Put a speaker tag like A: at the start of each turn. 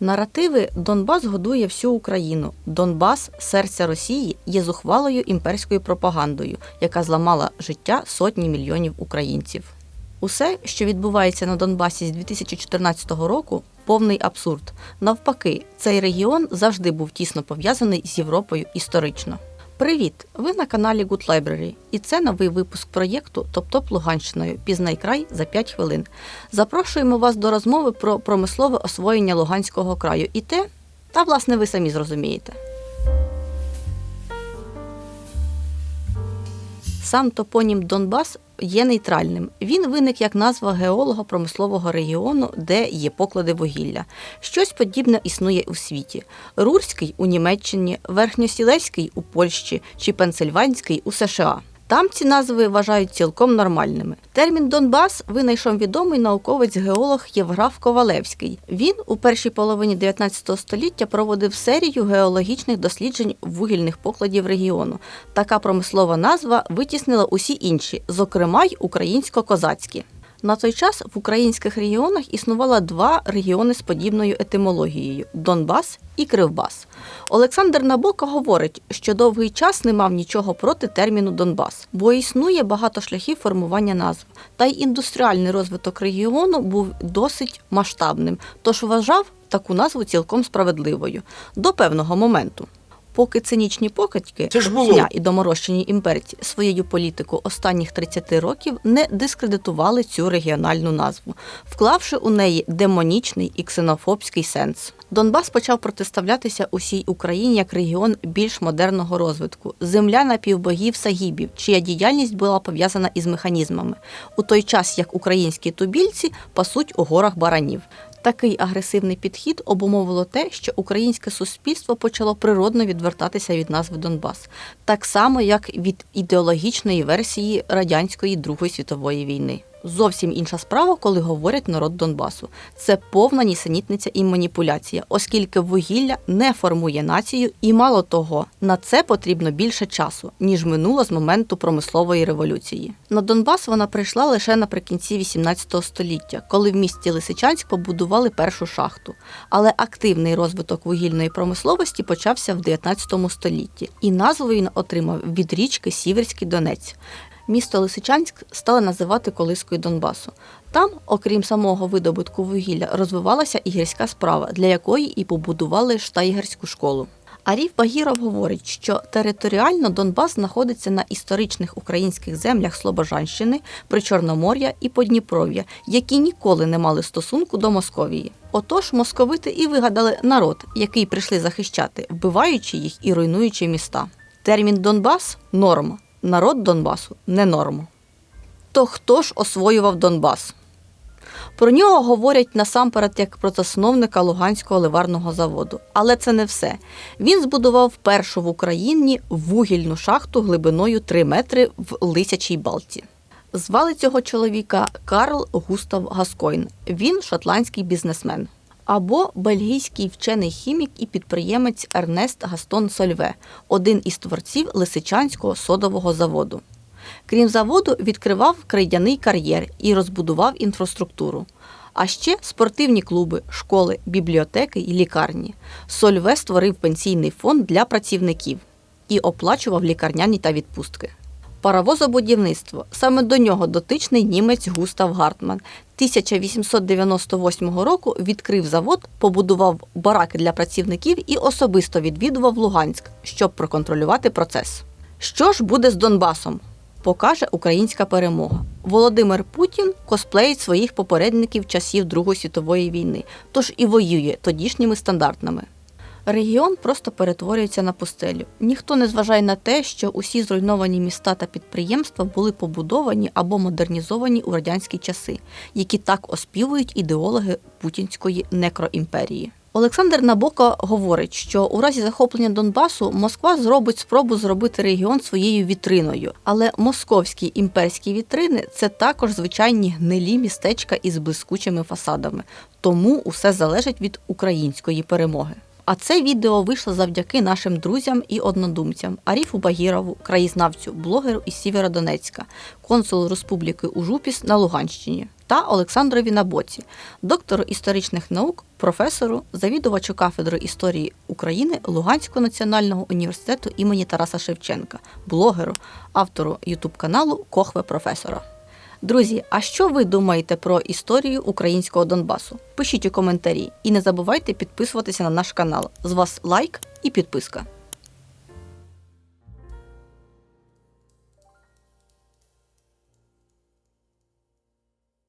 A: Наративи Донбас годує всю Україну. Донбас, серця Росії, є зухвалою імперською пропагандою, яка зламала життя сотні мільйонів українців. Усе, що відбувається на Донбасі з 2014 року, повний абсурд. Навпаки, цей регіон завжди був тісно пов'язаний з Європою історично. Привіт! Ви на каналі Good Library, і це новий випуск проєкту Топ-Топ Луганщиною. Пізнай край за 5 хвилин. Запрошуємо вас до розмови про промислове освоєння Луганського краю і те, та власне ви самі зрозумієте. Сам топонім Донбас є нейтральним. Він виник як назва геолога промислового регіону, де є поклади вугілля. Щось подібне існує у світі: Рурський у Німеччині, Верхньосілеський у Польщі чи Пенсильванський у США. Там ці назви вважають цілком нормальними. Термін Донбас винайшов відомий науковець-геолог Євграф Ковалевський. Він у першій половині 19 століття проводив серію геологічних досліджень вугільних покладів регіону. Така промислова назва витіснила усі інші, зокрема й українсько-козацькі. На той час в українських регіонах існувало два регіони з подібною етимологією Донбас і Кривбас. Олександр Набока говорить, що довгий час не мав нічого проти терміну Донбас, бо існує багато шляхів формування назв. Та й індустріальний розвиток регіону був досить масштабним, тож вважав таку назву цілком справедливою до певного моменту. Поки цинічні покидьки
B: Це ж було.
A: Русня і доморощені імперці своєю політику останніх 30 років не дискредитували цю регіональну назву, вклавши у неї демонічний і ксенофобський сенс. Донбас почав протиставлятися усій Україні як регіон більш модерного розвитку, земля напівбогів сагібів, чия діяльність була пов'язана із механізмами, у той час як українські тубільці пасуть у горах баранів. Такий агресивний підхід обумовило те, що українське суспільство почало природно відвертатися від назви Донбас, так само як від ідеологічної версії радянської Другої світової війни. Зовсім інша справа, коли говорять народ Донбасу. Це повна нісенітниця і маніпуляція, оскільки вугілля не формує націю, і мало того, на це потрібно більше часу, ніж минуло з моменту промислової революції. На Донбас вона прийшла лише наприкінці 18 століття, коли в місті Лисичанськ побудували першу шахту. Але активний розвиток вугільної промисловості почався в 19 столітті, і назву він отримав від річки Сіверський Донець. Місто Лисичанськ стали називати колискою Донбасу. Там, окрім самого видобутку вугілля, розвивалася і гірська справа, для якої і побудували штайгерську школу. Арів Багіров говорить, що територіально Донбас знаходиться на історичних українських землях Слобожанщини, Причорномор'я і Подніпров'я, які ніколи не мали стосунку до Московії. Отож, московити і вигадали народ, який прийшли захищати, вбиваючи їх і руйнуючи міста. Термін Донбас норма. Народ Донбасу не норма. То хто ж освоював Донбас? Про нього говорять насамперед як про засновника Луганського ливарного заводу. Але це не все. Він збудував першу в Україні вугільну шахту глибиною 3 метри в Лисячій Балті. Звали цього чоловіка Карл Густав Гаскойн. Він шотландський бізнесмен. Або бельгійський вчений хімік і підприємець Ернест Гастон Сольве, один із творців Лисичанського содового заводу. Крім заводу, відкривав крейдяний кар'єр і розбудував інфраструктуру. А ще спортивні клуби, школи, бібліотеки і лікарні. Сольве створив пенсійний фонд для працівників і оплачував лікарняні та відпустки. Паровозобудівництво саме до нього дотичний німець Густав Гартман 1898 року відкрив завод, побудував бараки для працівників і особисто відвідував Луганськ, щоб проконтролювати процес. Що ж буде з Донбасом? Покаже українська перемога. Володимир Путін косплеїть своїх попередників часів Другої світової війни, тож і воює тодішніми стандартами. Регіон просто перетворюється на пустелю. Ніхто не зважає на те, що усі зруйновані міста та підприємства були побудовані або модернізовані у радянські часи, які так оспівують ідеологи путінської некроімперії. Олександр Набоко говорить, що у разі захоплення Донбасу Москва зробить спробу зробити регіон своєю вітриною, але московські імперські вітрини це також звичайні гнилі містечка із блискучими фасадами. Тому усе залежить від української перемоги. А це відео вийшло завдяки нашим друзям і однодумцям Аріфу Багірову, краєзнавцю, блогеру із Сєвєродонецька, консулу Республіки Ужупіс на Луганщині та Олександрові Набоці, доктору історичних наук, професору, завідувачу кафедри історії України Луганського національного університету імені Тараса Шевченка, блогеру, автору ютуб-каналу Кохве професора. Друзі, а що ви думаєте про історію українського Донбасу? Пишіть у коментарі і не забувайте підписуватися на наш канал. З вас лайк і підписка.